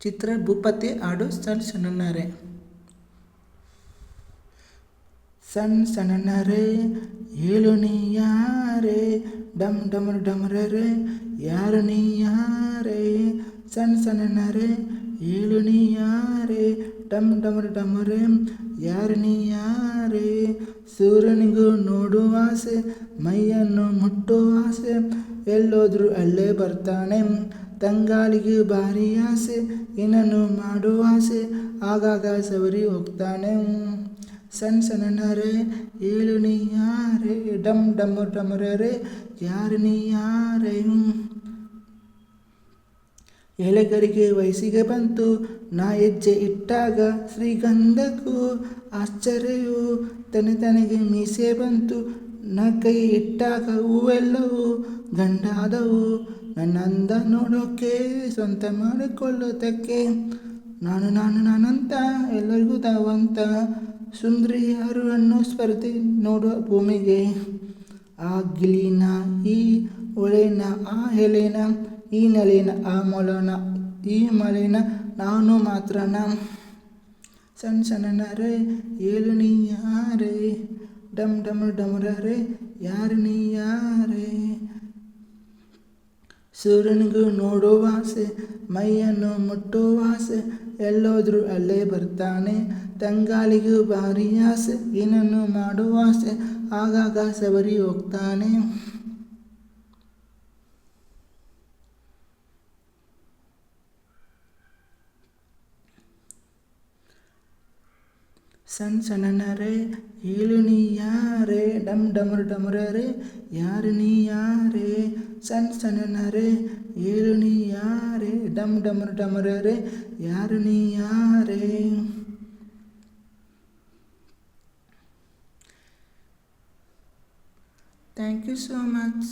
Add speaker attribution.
Speaker 1: ಚಿತ್ರ ಭೂಪತಿ ಹಾಡು ಸಣ್ಣ ಸಣ್ಣನರೆ ಸಣ್ಣ ಸಣ್ಣನರೆ ಹೇಳು ನೀ ಯಾರೇ ಡಮ್ ಡಮರ್ ಡಮರರೆ ಯಾರು ನೀ ಯಾರೇ ಸಣ್ಣ ಸಣ್ಣನರೆ ಹೇಳು ನೀ ಯಾರೇ ಡಮ್ ಡಮರ್ ಡಮರೆ ಯಾರು ನೀ ಯಾರೇ ಸೂರ್ಯನಿಗೂ ನೋಡುವ ಆಸೆ ಮೈಯನ್ನು ಮುಟ್ಟುವ ಆಸೆ ಎಲ್ಲೋದ್ರೂ ಅಲ್ಲೇ ಬರ್ತಾನೆ. ತಂಗಾಲಿಗೆ ಭಾರಿ ಆಸೆ, ಏನನ್ನು ಮಾಡೋ ಆಸೆ. ಆಗಾಗ ಸವರಿ ಹೋಗ್ತಾನೆ. ಸಣ್ಣ ರೇ ಏಳು ನೀ ಯಾರೇ, ಡಮ್ ಡಮ್ ಡಮರರೆ, ಯಾರು ನೀ ಯಾರೇ. ಎಲೆಗರಿಗೆ ವಯಸ್ಸಿಗೆ ಬಂತು. ನಾ ಹೆಜ್ಜೆ ಇಟ್ಟಾಗ ಶ್ರೀಗಂಧಕ್ಕೂ ಆಶ್ಚರ್ಯವು ತನೆ ತನಗೆ ಮೀಸೆ ಬಂತು. ನಾ ಕೈ ಇಟ್ಟಾಗ ಹೂವೆಲ್ಲವೂ ಗಂಡಾದವು. ನನ್ನ ಅಂದ ನೋಡೋಕೆ ಸ್ವಂತ ಮಾಡಿಕೊಳ್ಳೋದಕ್ಕೆ ನಾನು ನಾನು, ನಾನಂತ, ಎಲ್ಲರಿಗೂ ತಾವಂತ ಸುಂದರಿ ಯಾರು ಅನ್ನೋ ಸ್ಪರ್ಧೆ ನೋಡುವ ಭೂಮಿಗೆ. ಆ ಗಿಳಿನ, ಈ ಒಳೆನ, ಆ ಎಲೆನ, ಈ ನೆಲೆನ, ಆ ಮೊಲನ, ಈ ಮಲೆನ ನಾನು ಮಾತ್ರನ. ಸಣ್ಣ ಸಣ್ಣನರೆ ಏಳು ನೀ ಡಮ್ ಡಮ್ ಡಮರರೆ, ಯಾರು ನೀ ಯಾರೇ? ಸೂರ್ಯನಿಗೂ ನೋಡುವ ಆಸೆ ಮೈಯನ್ನು ಮುಟ್ಟುವ ಆಸೆ ಎಲ್ಲೋದ್ರೂ ಅಲ್ಲೇ ಬರ್ತಾನೆ. ತಂಗಾಲಿಗೂ ಭಾರಿ ಆಸೆ, ಏನನ್ನು ಮಾಡುವ ಆಸೆ, ಆಗಾಗ ಸವರಿ ಹೋಗ್ತಾನೆ. ಸಣ್ಣ ಸಣ್ಣನರೆ ಹೇಳು ನೀ ಯಾರೇ ಡಮ್ ಡಮರ್ ಡಮರರೆ ಯಾರು ನೀ ಯಾರೇ ಸಣ್ಣ ಸಣ್ಣನರೆ ಹೇಳು ನೀ ಯಾರೇ ಡಮ್ ಡಮರ್ ಡಮರರೆ ಯಾರು ನೀ ಯಾರೇ ಥ್ಯಾಂಕ್ ಯು ಸೋ ಮಚ್